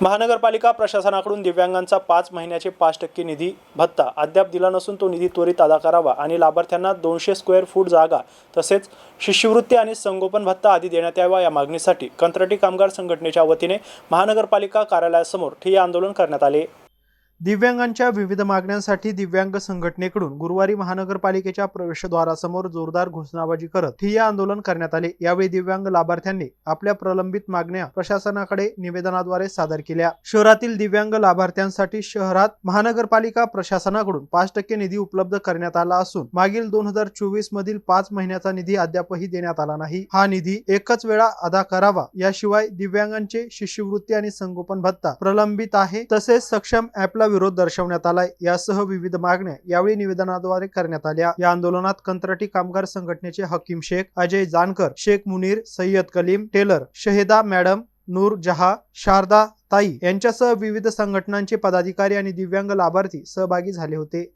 महानगरपालिका प्रशासनाकडून दिव्यांगांचा पाच महिन्याचे पाच टक्के निधी भत्ता. अद्याप दिला नसून तो निधी त्वरित अदा करावा आणि लाभार्थ्यांना दोनशे स्क्वेअर फूट जागा तसेच शिष्यवृत्ती आणि संगोपन भत्ता आदी देण्यात यावा या मागणीसाठी कंत्राटी कामगार संघटनेच्या वतीने महानगरपालिका कार्यालयासमोर ठिय्या आंदोलन करण्यात आले. दिव्यांगांच्या विविध मागण्यांसाठी दिव्यांग संघटनेकडून गुरुवारी महानगरपालिकेच्या प्रवेशद्वारासमोर जोरदार घोषणाबाजी करत ठिय्या आंदोलन करण्यात आले. यावेळी दिव्यांग लाभार्थ्यांनी आपल्या प्रलंबित मागण्या प्रशासनाकडे निवेदनाद्वारे सादर केल्या. शहरातील दिव्यांग लाभार्थ्यांसाठी शहरात महानगरपालिका प्रशासनाकडून पाच टक्के निधी उपलब्ध करण्यात आला असून मागील दोन हजार चोवीस मधील पाच महिन्याचा निधी अद्यापही देण्यात आला नाही. हा निधी एकच वेळा अदा करावा याशिवाय दिव्यांगांचे शिष्यवृत्ती आणि संगोपन भत्ता प्रलंबित आहे. तसेच सक्षम ऍपला विरोध दर्शवण्यात आलाय. यासह विविध मागण्या यावेळी निवेदनाद्वारे करण्यात आल्या. या आंदोलनात कंत्राटी कामगार संघटनेचे हकीम शेख अजय जानकर शेख मुनीर सय्यद कलीम टेलर शहेदा मॅडम नूर जहा शारदा ताई यांच्यासह विविध संघटनांचे पदाधिकारी आणि दिव्यांग लाभार्थी सहभागी झाले होते.